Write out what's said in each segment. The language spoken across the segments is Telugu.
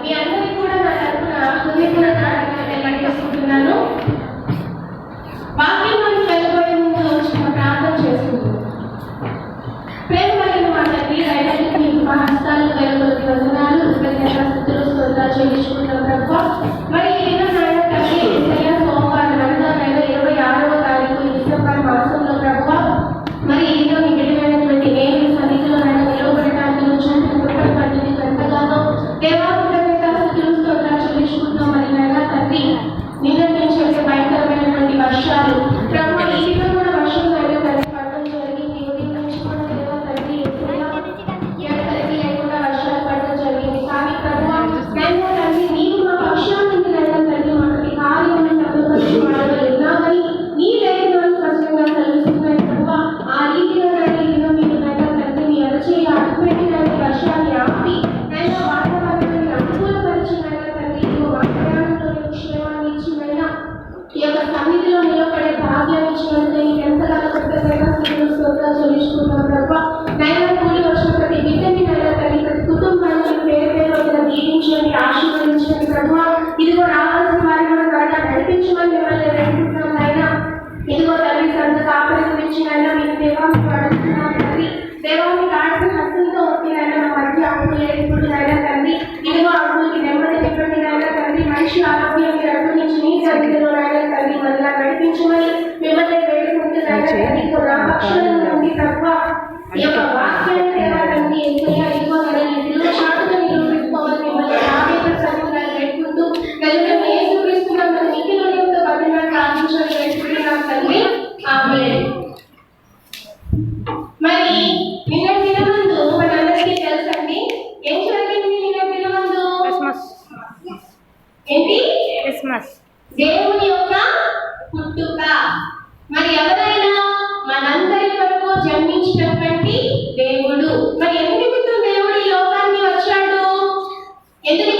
మీ అందరికీ కూడా నా తరఫున హృదయపూర్వక తెలియజేసుకుంటున్నాను వాక్యం మనం వెళ్ళబడే ముందు చిన్న ప్రార్థన చేసుకుంటాం ప్రేమ కలిగిన మా తండ్రి దయచేసి మీకు మా హస్తాలు వెళ్ళగొలిపి వందనాలు కృతజ్ఞత స్థుతులు స్తోత్రాలు చెల్లించుకుంటాం తప్ప మరి మరి ఎవరైనా మనందరి కొరకు జన్మించినటువంటి దేవుడు. మరి ఎందుకు దేవుడు ఈ లోకాన్ని వచ్చాడు? ఎందుకు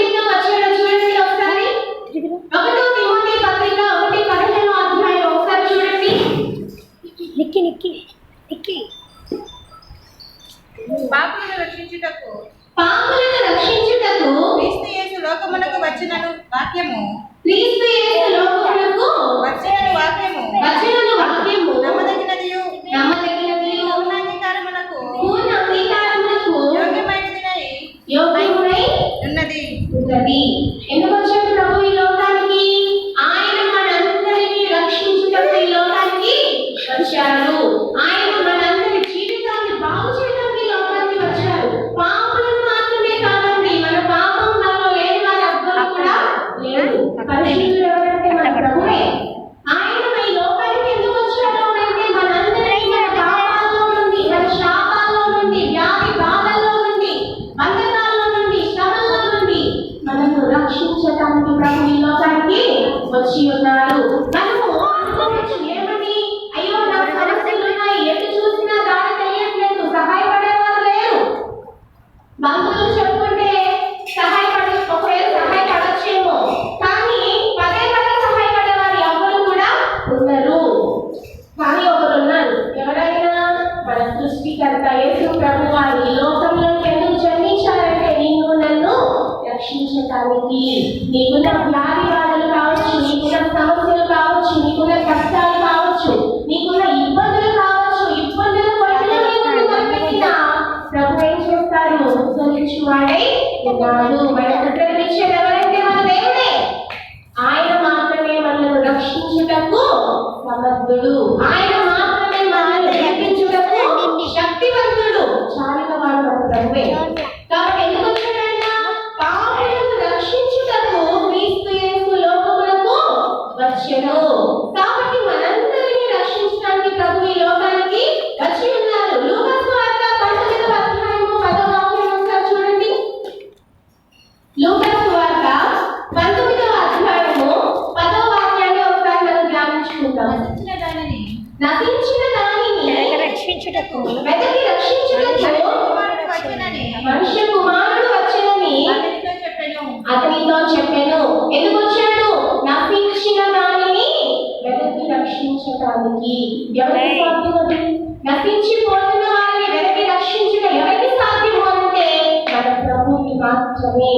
మాత్రమే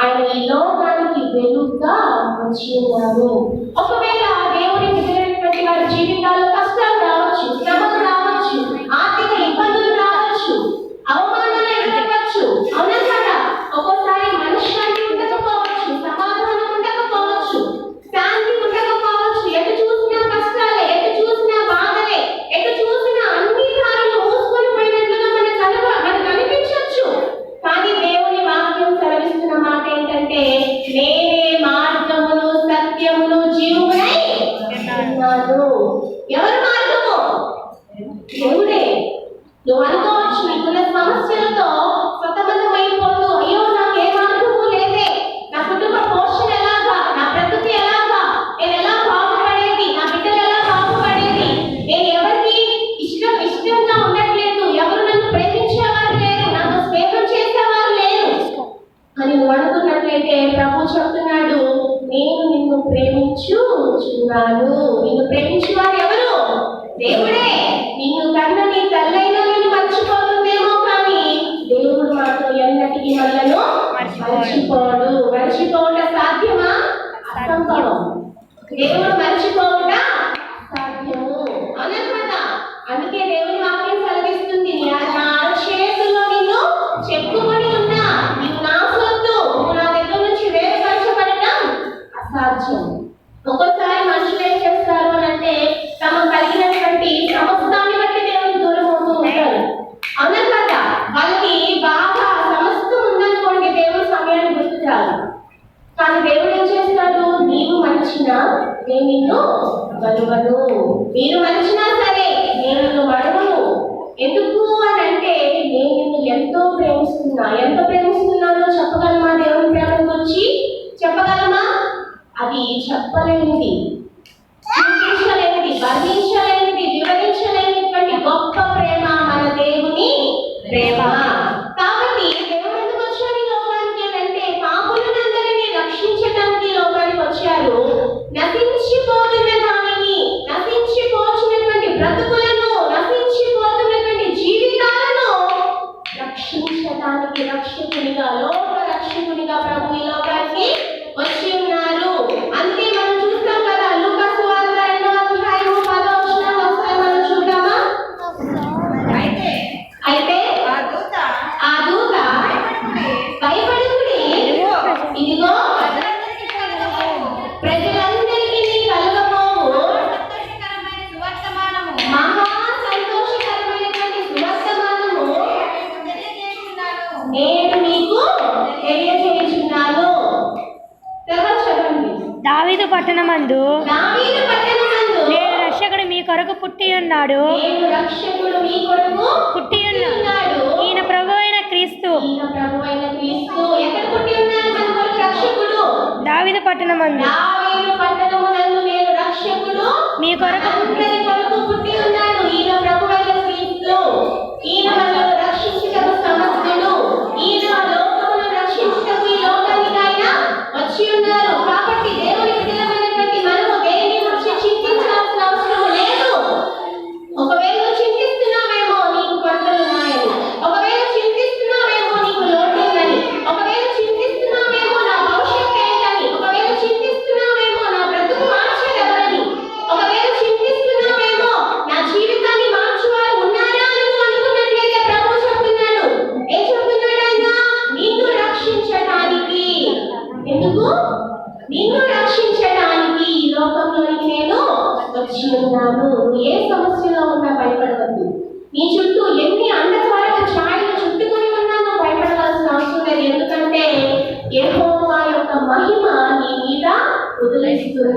ఆయన ఈ లోకానికి వెలుగుగా వచ్చినాడు ఒకవేళ నువ్వు అనుకోవచ్చు నీకున్న సమస్యలతో ఏమిటి పర్మిషన్ ఏమిటి వివరించలేనిటువంటి గొప్ప దావీదు పట్టణమందు నేను రక్షకుడు మీ కొరకు పుట్టి ఉన్నాడు. పుట్టి ఉన్నాడు. ఈయన ప్రభు అయిన క్రీస్తు. దావిద పట్టణమందు. మీ కొరకు పుట్టి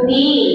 need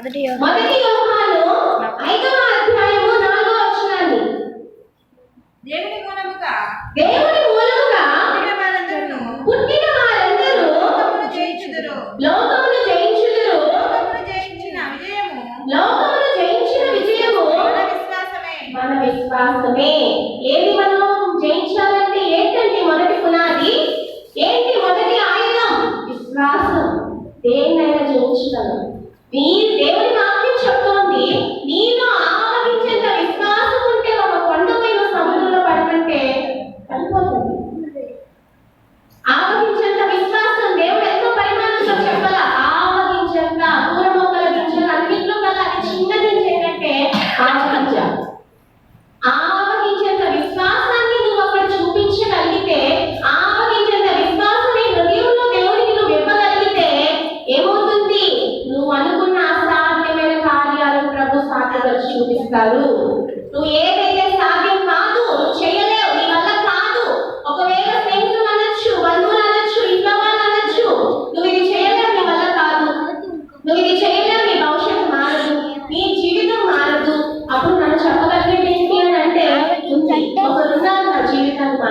没得理由。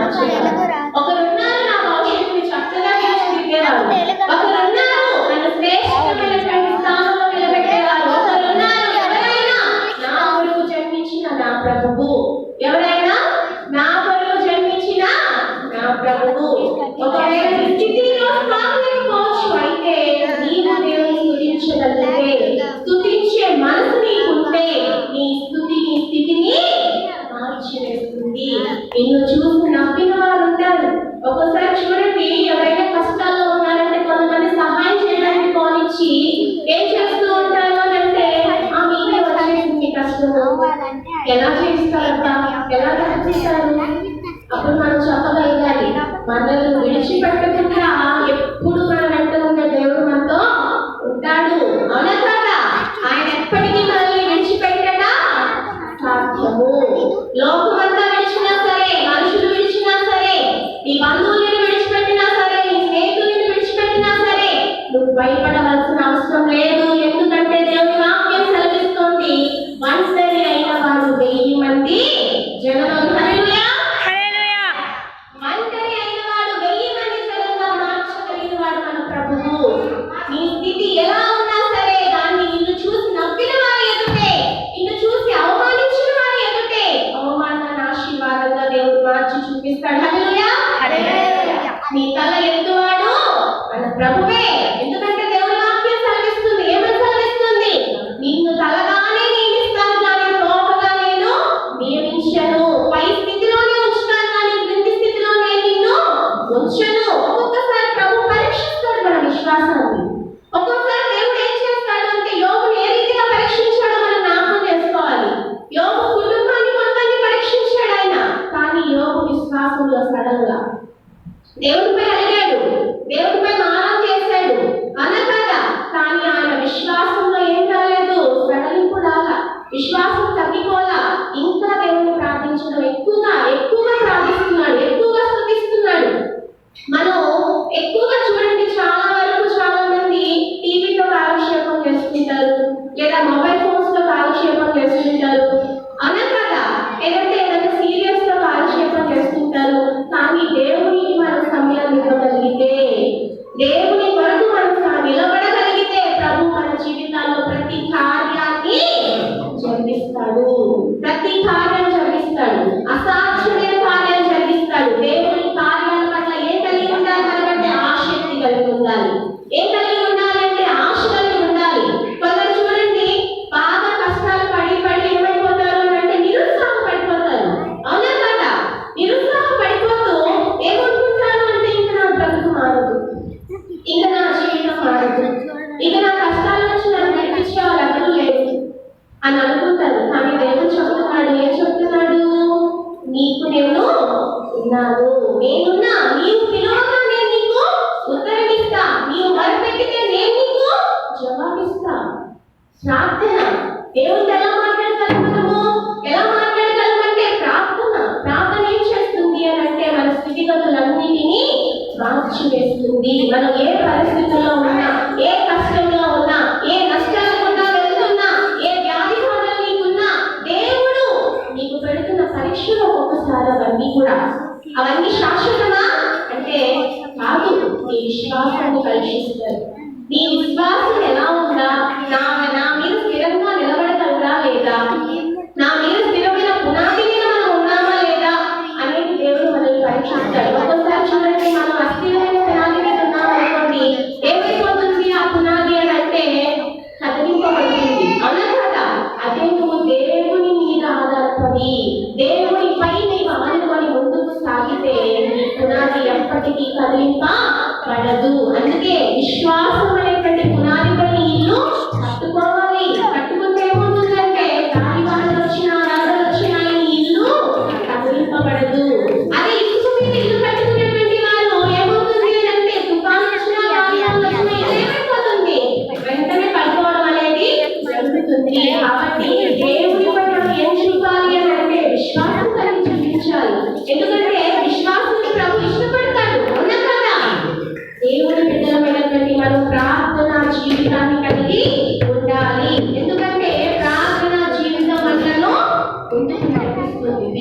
Amén. చేస్తుంది. మనం ఏ పరిస్థితుల్లో ఉన్నా ఏ కష్టంలో ఉన్నా ఏ నష్టాలు ఉన్నా వెళ్తున్నా ఏ వ్యాధి బాధలు నీకున్నా దేవుడు నీకు పెడుతున్న పరీక్షలు ఒక్కొక్కసారి అవన్నీ కూడా అవన్నీ శాశ్వతమా? అంటే కాదు నీ విశ్వాసాన్ని పరీక్షిస్తారు. నీ విశ్వాసం ఎలా ఎప్పటికీ కదిలింపబడదు అందుకే విశ్వాసం అనేటువంటి పునాది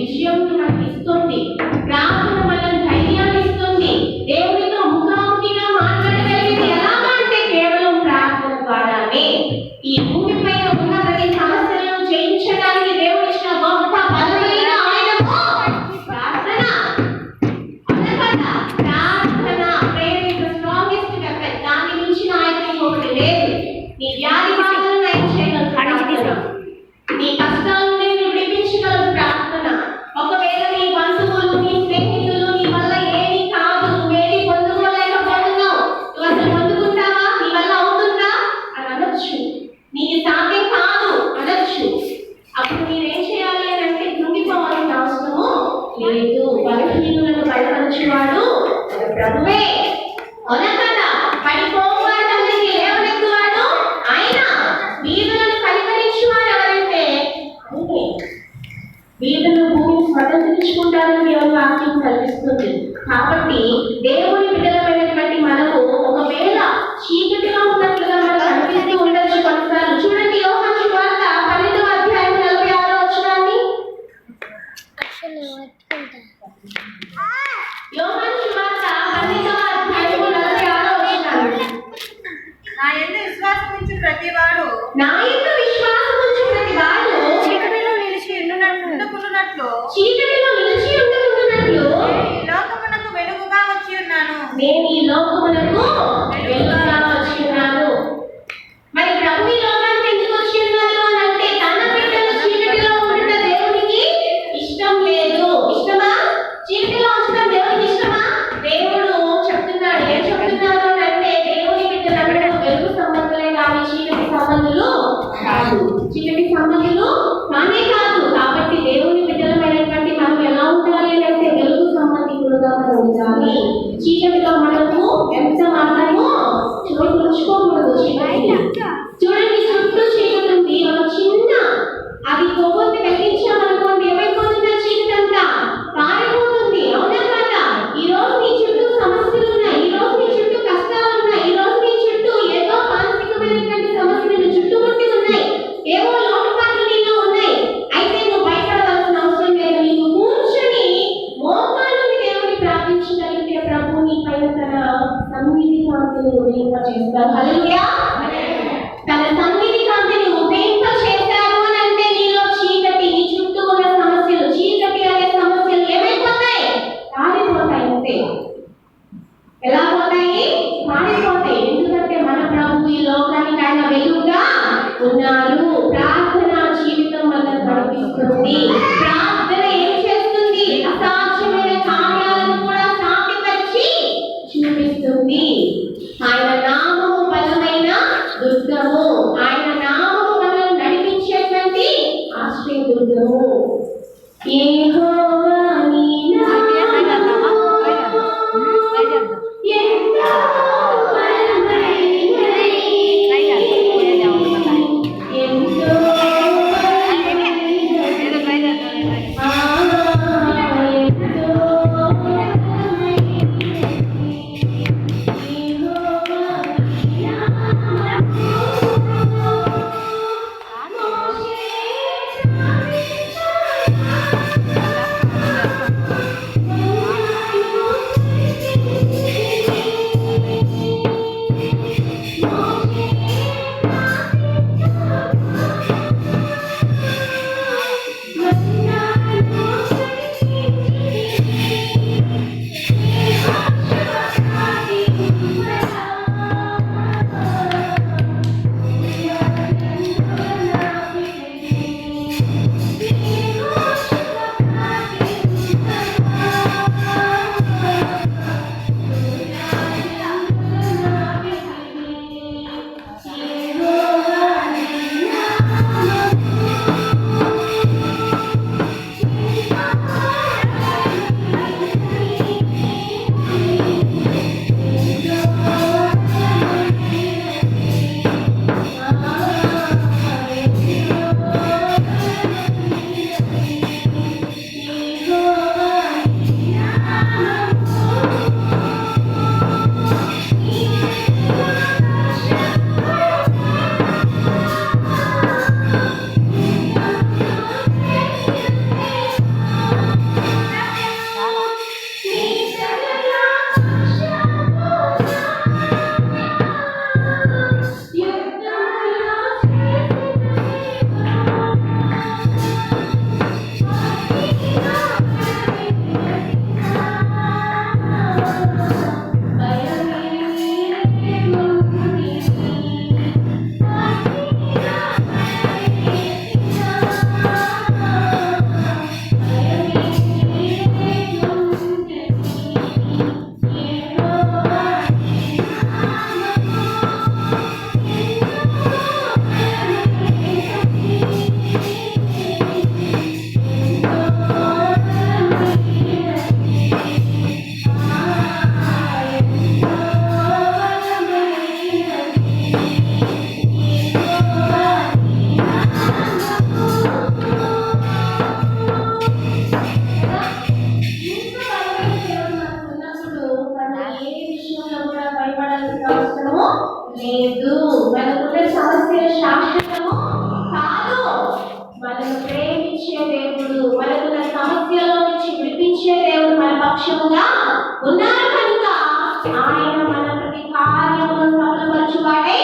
విషయం నాకు ఇస్తుంది. ప్రార్థన లేదు బలహీనులను బలపరిచేవాడు ప్రభువే. అవునా పడిపోవాళ్ళందరికీ లేవనెక్కువాడు ఆయన. వీధులను పరిపరించేవాడు ఎవరంటే వీధులు భూమిని స్వతంత్రించుకుంటారని దేవుని వాక్యం కల్పిస్తుంది. కాబట్టి 买两个 మారిపోతాయి ఎందుకంటే మన ప్రభు ఈ లోకానికి ఆయన వెలుగుగా ఉన్నారు. ప్రార్థన జీవితం వల్ల నడిపిస్తుంది ప్రార్థన